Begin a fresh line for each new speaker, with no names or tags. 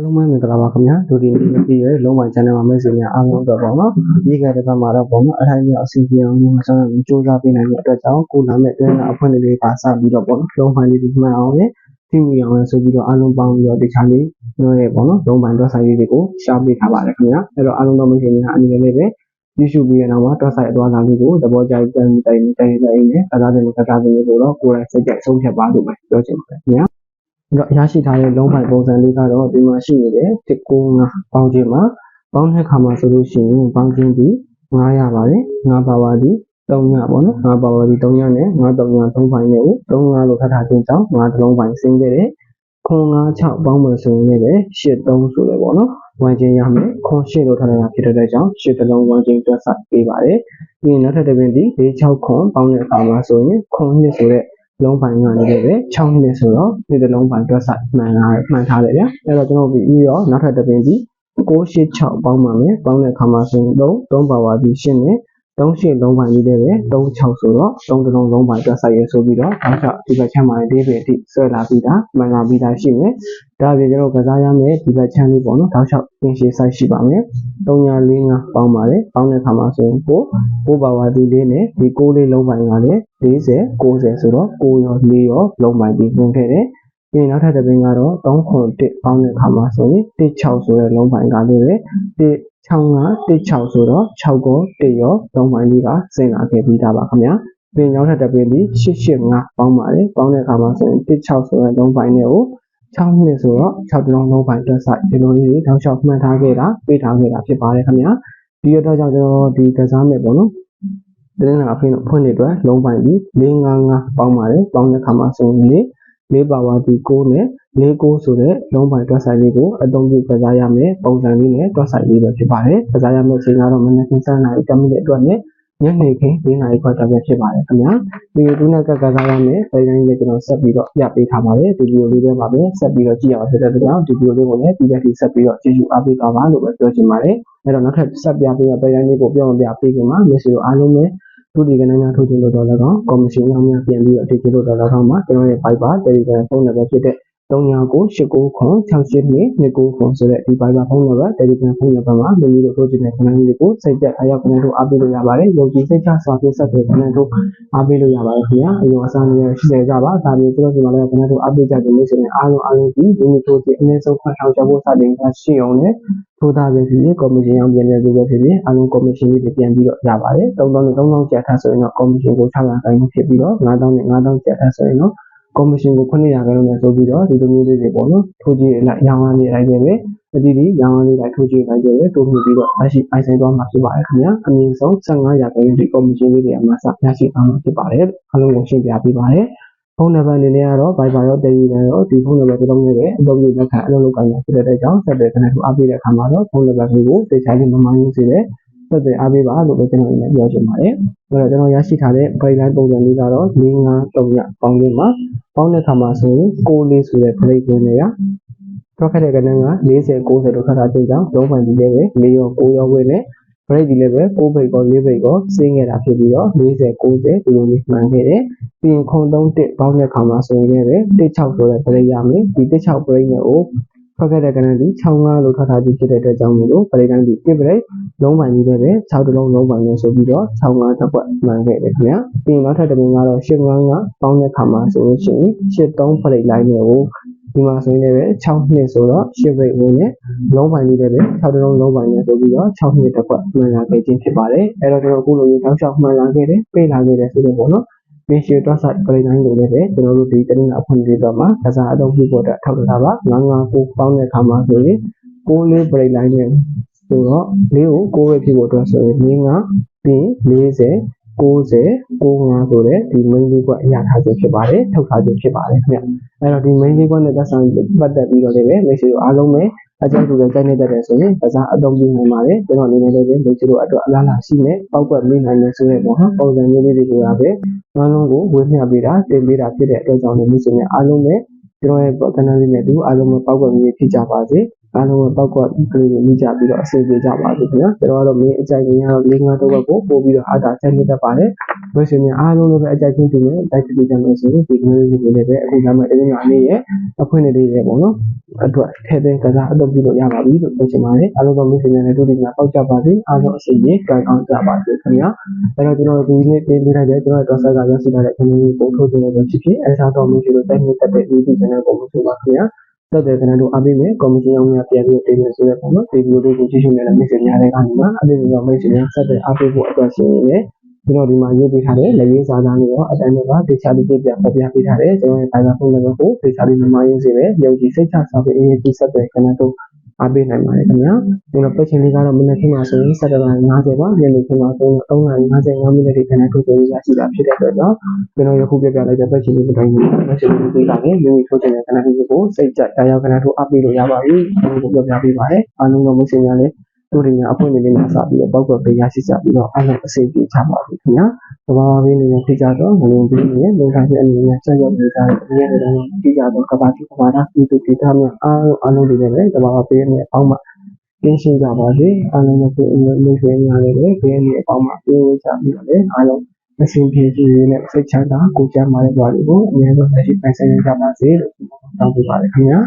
အားလုံးပဲမင်္ဂလာပါခင်ဗျာဒုတိယနေ့ပြည့်ရဲ့လုံးဝ channel မှာမိတ်ဆွေများအားလုံးအတွက်ပေါ့နော်ဒီကတဲ့ဘက်မှာတော့ပေါ့နော်အထိုင်ကြီးအစီအစဉ်အောင်လို့ကျွန်တော်စူးစမ်းပေးနိုင်တဲ့အတွက်ကြောင့်ကိုလာမဲ့တွဲတာအဖွင့်လေးလေးပါစပြီးတော့ပေါ့နော်လုံးပိုင်းလေးဒီမှန်အောင်လေသိမိအောင်လဲဆိုပြီးတော့အားလုံးပေါင်းပြီးတော့တခြားလေးတို့ရဲ့ပေါ့နော်လုံးပိုင်းတွဲဆိုင်လေးတွေကိုရှားပေးထားပါတယ်ခင်ဗျာအဲ့တော့အားလုံးတော့မိတ်ဆွေများအနေနဲ့လည်းပဲကြည့်ရှုပြီးရအောင်ပါတွဲဆိုင်အသွားစားလေးကိုသဘောကျတဲ့တိုင်တိုင်တိုင်တိုင်နဲ့ကစားတဲ့ကစားတဲ့ကိုတော့ကိုယ်တိုင်စိတ်ကြိုက်ဆုံးဖြတ်ပါလို့ပဲပြောချင်ပါတယ်ခင်ဗျာ အဲ့တော့ရရှိထားတဲ့လုံးပိုင်ပုံစံလေးကတော့ဒီမှာရှိနေတဲ့195ပေါင်းခြင်းမှာပေါင်းတဲ့ခါမှာဆိုလို့ရှိရင်ပေါင်းခြင်းဒီ900ပါတယ်9ပါဝါဒီ3ညပေါ့နော်9ပါဝါဒီ3ညနဲ့9 3ည3ပိုင်းနဲ့35လို့ထပ်ထားခြင်းကြောင့်9တလုံးပိုင်းဆင်းခဲ့တယ်ခွန်96ပေါင်းမယ်ဆိုရင်လည်း83ဆိုတယ်ပေါ့နော်ဝမ်ချင်းရမယ်ခွန်8လို့ထပ်ထားတာဖြစ်တဲ့ကြောင့်8တလုံးဝမ်ချင်းတွက်ဆက်ပေးပါတယ်ပြီးရင်နောက်ထပ်တစ်ပင်ဒီ46ခွန်ပေါင်းတဲ့အခါမှာဆိုရင်ခွန်2ဆိုတဲ့ လုံးပိုင်ရနေတဲ့ပဲ6မိနစ်ဆိုတော့ဒီတစ်လုံးပိုင်တွက်ဆိုင်မှန်တာမှန်ထားတယ်ဗျအဲ့တော့ကျွန်တော်ပြီးရောနောက်ထပ်တစ်ပင်ကြီး686ပေါင်းပါမယ်ပေါင်းတဲ့အခါမှာဆိုရင်3 3ပါပါပြီးရှင်းတယ် 38လုံးပိုင်းလေးလည်းပဲ36ဆိုတော့3တစ်လုံးလုံးပိုင်းအတွက်ဆိုင်ရဆိုပြီးတော့နောက်ချက်ဒီဘက်ချမ်းမှာလေးပဲတိဆွဲလာပြီးတာမှန်လာပြီးတာရှိမယ်ဒါပြင်ကျွန်တော်ကစားရမယ်ဒီဘက်ချမ်းလေးပေါ့နော်နောက်ချက်ပြင်ရှည်ဆိုင်ရှိပါမယ်3945ပေါင်းပါတယ်ပေါင်းတဲ့အခါမှာဆိုရင်ကိုကိုပါဝါဒီလေးနဲ့ဒီကိုလေးလုံးပိုင်းကလည်း40 90ဆိုတော့9ရော4ရောလုံးပိုင်းပြီးဝင်ခဲ့တယ်ပြီးနောက်ထပ်တစ်ပင်ကတော့3ခု1ပေါင်းတဲ့အခါမှာဆိုရင်16ဆိုတဲ့လုံးပိုင်းကလေးပဲ 165 16ဆိုတော့6ကို1ရောလုံးပိုင်းလေးကစင်လာခဲ့ပြီးသားပါခင်ဗျာပြီးရင်နောက်ထပ်တစ်ပင်ဒီ885ပေါင်းပါတယ်ပေါင်းတဲ့အခါမှာဆိုရင်16ဆိုတဲ့လုံးပိုင်းတွေကို6နှစ်ဆိုတော့6တလုံးလုံးပိုင်းတွက်ဆိုင်ဒီလိုလေးတွေတောက်လျှောက်မှတ်ထားခဲ့တာပေးထားခဲ့တာဖြစ်ပါတယ်ခင်ဗျာဒီတော့ကြောင့်ကျွန်တော်ဒီကစားမယ်ပေါ့နော်တင်းလာအဖြစ်ဖွင့်နေအတွက်လုံးပိုင်းပြီး455ပေါင်းပါတယ်ပေါင်းတဲ့ခါမှာဆိုရင် ၄ပါဝါဒီ6နဲ့49ဆိုတဲ့လုံးပိုင်းတွက်ဆိုင်လေးကိုအသုံးပြုကစားရမယ်ပုံစံလေးနဲ့တွက်ဆိုင်လေးပဲဖြစ်ပါတယ်ကစားရမယ့်အချိန်ကတော့မနက်ခင်း7နာရီ10မိနစ်အတွက်နဲ့ညနေခင်း၄နာရီခွဲတက်ပဲဖြစ်ပါတယ်ခင်ဗျာဒီလိုတူနဲ့ကကစားရမယ်အဲဒီတိုင်းလေးကျွန်တော်ဆက်ပြီးတော့ပြပေးထားပါတယ်ဒီဗီဒီယိုလေးထဲမှာပဲဆက်ပြီးတော့ကြည့်အောင်ဖြစ်တဲ့အတွက်ကြောင့်ဒီဗီဒီယိုလေးကိုလည်းဒီရက်ထိဆက်ပြီးတော့ကြည့်ရှုအားပေးပါပါလို့ပဲပြောချင်ပါတယ်အဲ့တော့နောက်ထပ်ဆက်ပြပေးတော့အဲဒီတိုင်းလေးကိုပြောင်းပြပေးခင်မှာမစ္စလိုအားလုံးပဲ သူဒီကနေ့များထုတ်ခြင်းလို့တော့လည်းကောကော်မရှင်များများပြန်ပြီးတော့တည်ကြလို့တော့လည်းကောမှာကျွန်တော်ရဲ့ Viber Telegram ဖုန်းနံပါတ်ဖြစ်တဲ့ 3998ခွန်68229ခွန်ဆိုတဲ့ဒီ Viber ဖုန်းနံပါတ် Telegram ဖုန်းနံပါတ်မှာလူမျိုးတို့ထုတ်ခြင်းတဲ့ခဏလေးကိုစိတ်သက်အားရောက်ခဏတို့အားပေးလို့ရပါတယ်။ယုံကြည်စိတ်ချစွာဖြင့်ဆက်တဲ့ခဏတို့အားပေးလို့ရပါတယ်ခင်ဗျာ။အရင်အစားနေရရှယ်ကြပါ။ဒါမျိုးကျွန်တော်ဒီမှာလည်းခဏတို့အားပေးကြခြင်းလို့ဆိုရင်အားလုံးအားလုံးဒီလူမျိုးတို့ဒီအနည်းဆုံးခွင့်ထောက်ချဖို့စတင်တာရှိအောင်နဲ့ထိုးသားပဲဖြစ်ဖြစ်ကော်မရှင်အောင်ပြန်လဲပြီးပဲဖြစ်ဖြစ်အားလုံးကော်မရှင်ကြီးပြန်ပြီးတော့ရပါတယ်။3000နဲ့3000ကျပ်ထပ်ဆိုရင်တော့ကော်မရှင်ကို6ရာခိုင်နှုန်းဖြစ်ပြီးတော့9000နဲ့9000ကျပ်ထပ်ဆိုရင်တော့ ကော်မရှင်ကို9ရာခိုင်နှုန်းနဲ့ဆိုပြီးတော့ဒီလိုမျိုးလေးတွေပေါ့နော်ထိုးကြည့်လိုက်ရောင်းရနေလိုက်တယ်ပဲအတီးဒီရောင်းရနေလိုက်ထိုးကြည့်လိုက်တယ်ပဲတိုးမြှင့်ပြီးတော့လက်ရှိအိုင်ဆိုင်သွားမှာဖြစ်ပါတယ်ခင်ဗျာအမြင့်ဆုံး15ရာခိုင်နှုန်းဒီကော်မရှင်လေးတွေအမှစရရှိအောင်ဖြစ်ပါတယ်အားလုံးကိုရှင်းပြပေးပါတယ်ဖုန်းနံပါတ်အနေနဲ့ကတော့ Viber ရော Telegram ရောဒီဖုန်းနံပါတ်တစ်လုံးနဲ့ပဲအသုံးပြုလက်ခံအလုပ်လုပ်ကိုင်ရဖြစ်တဲ့ကြောင့်ဆက်သွယ်ခဏထူအားပေးတဲ့အခါမှာတော့ဖုန်းနံပါတ်ကိုတေချာချင်းမမှန်ဘူးစေတဲ့ ဆက်သွယ်အားပေးပါလို့ကျွန်တော်အနေနဲ့ပြောချင်ပါတယ်။အဲ့တော့ကျွန်တော်ရရှိထားတဲ့ guideline ပုံစံလေးကတော့၄၅၃ညပေါင်းရင်းမှာပေါင်းတဲ့အခါမှာဆိုရင်6လေးဆိုတဲ့ break ဝင်တွေကထွက်ခဲ့တဲ့ကဏ္ဍက40 90တို့ခါတာချိန်ကြောင့်လုံးပိုင်ဒီလေးပဲ၄ရော9ရောဝင်နဲ့ break ဒီလေးပဲ6ဘိတ်ကော4ဘိတ်ကောဆင်းခဲ့တာဖြစ်ပြီးတော့40 90ဒီလိုလေးမှန်ခဲ့တယ်။ပြီးရင်ခုံ3တစ်ပေါင်းတဲ့အခါမှာဆိုရင်လည်း16ဆိုတဲ့ break ရမယ်။ဒီ16 break နဲ့ကို ထွက်ခဲ့တဲ့ကဏ္ဍဒီ65လို့ထွက်ထားပြီးဖြစ်တဲ့အတွက်ကြောင့်မို့လို့ပရိတိုင်းဒီတစ်ပရိလုံးပိုင်ကြီးလည်းပဲ6တလုံးလုံးပိုင်လို့ဆိုပြီးတော့65တစ်ပတ်မှန်ခဲ့တယ်ခင်ဗျာပြီးရင်နောက်ထပ်တစ်ပင်ကတော့85ကပေါင်းတဲ့ခါမှာဆိုလို့ရှိရင်83ပရိလိုင်းနဲ့ကိုဒီမှာဆိုရင်လည်း6နှစ်ဆိုတော့10ဘိတ်ဝင်နဲ့လုံးပိုင်လေးလည်းပဲ6တလုံးလုံးပိုင်နဲ့ဆိုပြီးတော့6နှစ်တစ်ပတ်မှန်လာခဲ့ခြင်းဖြစ်ပါတယ်အဲ့တော့ကျွန်တော်အခုလိုမျိုးတောက်လျှောက်မှန်လာခဲ့တယ်ပြေးလာခဲ့တယ်ဆိုတော့ပေါ့နော် ပင်ရှယ်တွတ်ဆိုင်ပရိတိုင်းလိုလည်းပဲကျွန်တော်တို့ဒီတနင်္လာအဖွင့်လေးတော့မှာကစားအသုံးပြုဖို့အတွက်ထောက်ထားပါ959ပေါင်းတဲ့အခါမှာဆိုရင်6လေးပရိတိုင်းနဲ့ဆိုတော့လေးကို6ပဲဖြစ်ဖို့အတွက်ဆိုရင်5ပြီး40 90 95ဆိုတဲ့ဒီ main လေးကွက်အရာထားခြင်းဖြစ်ပါတယ်ထုတ်ထားခြင်းဖြစ်ပါတယ်ခင်ဗျအဲ့တော့ဒီ main လေးကွက်နဲ့သက်ဆိုင်ပတ်သက်ပြီးတော့လည်းမိတ်ဆွေတို့အားလုံးပဲ အကြောင်းတူလည်းကြိုက်နေတတ်တယ်ဆိုရင်ကစားအသုံးပြုနိုင်ပါတယ်ကျွန်တော်အနေနဲ့လည်းမိတ်ဆွေတို့အတွက်အလားလာရှိနေပောက်ကွက်မိနိုင်တယ်ဆိုတဲ့ပေါ့နော်ပုံစံမျိုးလေးတွေကပဲအားလုံးကိုဝေမျှပေးတာတင်ပေးတာဖြစ်တဲ့အတွက်ကြောင့်လည်းမိတ်ဆွေများအားလုံးပဲကျွန်တော်ရဲ့ channel လေးနဲ့တူအားလုံးပဲပောက်ကွက်မျိုးဖြစ်ကြပါစေ အားလုံးပဲပောက်ကွက်ကလေးတွေမိကြပြီးတော့အစီအပြေကြပါစေခင်ဗျာကျွန်တော်ကတော့မင်းအကြိုက်ကြီးကတော့လေးငါးတော့ဘက်ကိုပို့ပြီးတော့အားသာချက်မြတ်တတ်ပါတယ်ဘယ်ရှင်များအားလုံးလည်းပဲအကြိုက်ချင်းတူမယ်တိုက်တူကြမယ်ဆိုရင်ဒီကနေ့လေးတွေလည်းပဲအခုလာမယ့်အင်းငါလေးရဲ့အခွင့်အရေးတွေပေါ့နော်အတွက်ထဲတဲ့ကစားအလုပ်ပြုလို့ရပါပြီလို့ပြောချင်ပါတယ်အားလုံးတော့မင်းရှင်များလည်းတို့ဒီကပေါက်ကြပါစေအားလုံးအစီအပြေကြိုင်အောင်ကြပါစေခင်ဗျာအဲ့တော့ကျွန်တော်ဒီနေ့တင်ပြလိုက်တဲ့ကျွန်တော်တို့ဆက်ကရရှိလာတဲ့ခဏလေးကိုထုတ်ထုတ်နေလို့ဖြစ်ဖြစ်အဲဒါတော့မင်းရှင်တို့တိုက်မြတ်တဲ့ YouTube channel ကိုမဆိုပါခင်ဗျာ တက်တဲ့ကနတို့အပိမဲ့ကော်မရှင်အောင်များပြန်ပြီးတင်မယ်ဆိုတဲ့ပုံနော်ဒီဗီဒီယိုလေးကိုကြည့်ရှုနေတဲ့မိတ်ဆွေများတွေကနေမှာအပိမဲ့မိတ်ဆွေများဆက်တဲ့အပိဖို့အတွက်ရှင်နေတယ်ကျွန်တော်ဒီမှာရေးပေးထားတဲ့လက်ရေးစာသားတွေရောအတိုင်းတွေကဒေချာလေးပြပြပေါ်ပြပေးထားတယ်ကျွန်တော်ရဲ့ဘာသာဖုန်းနံပါတ်ကိုဒေချာလေးနံပါတ်ရင်းစေတယ်ယုံကြည်စိတ်ချစာပေအရေးကြီးဆက်တဲ့ကနတို့ အပိနိုင်ပါတယ်ခင်ဗျာကျွန်တော်ပတ်ချင်လေးကတော့မနေ့ကမှဆိုရင်7:50ပါညနေခင်းမှာဆိုရင်3:55မိနစ်ထိခဏထုတ်ပြန်ရရှိတာဖြစ်တဲ့အတွက်ကြောင့်ကျွန်တော်ယခုပြပြလိုက်တဲ့ပတ်ချင်လေးကိုတိုင်းပတ်ချင်လေးကိုပေးတာနဲ့လူထုတ်ချင်တဲ့ကနတို့ကိုစိတ်ကြတာရောက်ကနတို့အပိလို့ရပါပြီကျွန်တော်ပြောပြပေးပါတယ်အားလုံးတော့မရှင်များလည်းတို့တွေများအဖွင့်လေးမှာစပြီးတော့ပောက်ကွက်ပေးရရှိကြပြီးတော့အားလုံးအစိပ်ပြေချပါပြီခင်ဗျာ သဘာဝဘေးနေတဲ့ဖြစ်ကြတော့ငွေပြီးနေလုံခြုံရေးအနေနဲ့ဆက်ရောက်နေတာအများကြီးတော့ဖြစ်ကြတော့ကဘာတိကဘာသာဒီတူတီထားများအားလုံးအားလုံးတွေလည်းသဘာဝဘေးနဲ့အောက်မှာကင်းရှင်းကြပါစေအားလုံးကိုအင်းလို့ရှင်များလည်းဘေးနဲ့အပေါင်းမှာပြေးကြပြီးတော့လည်းအားလုံးအစဉ်ပြေကြည်နဲ့စိတ်ချမ်းသာကိုကြမ်းမာတဲ့ဘဝတွေကိုအများဆုံးလက်ရှိပိုင်ဆိုင်ကြပါစေလို့တောင်းပေးပါတယ်ခင်ဗျာ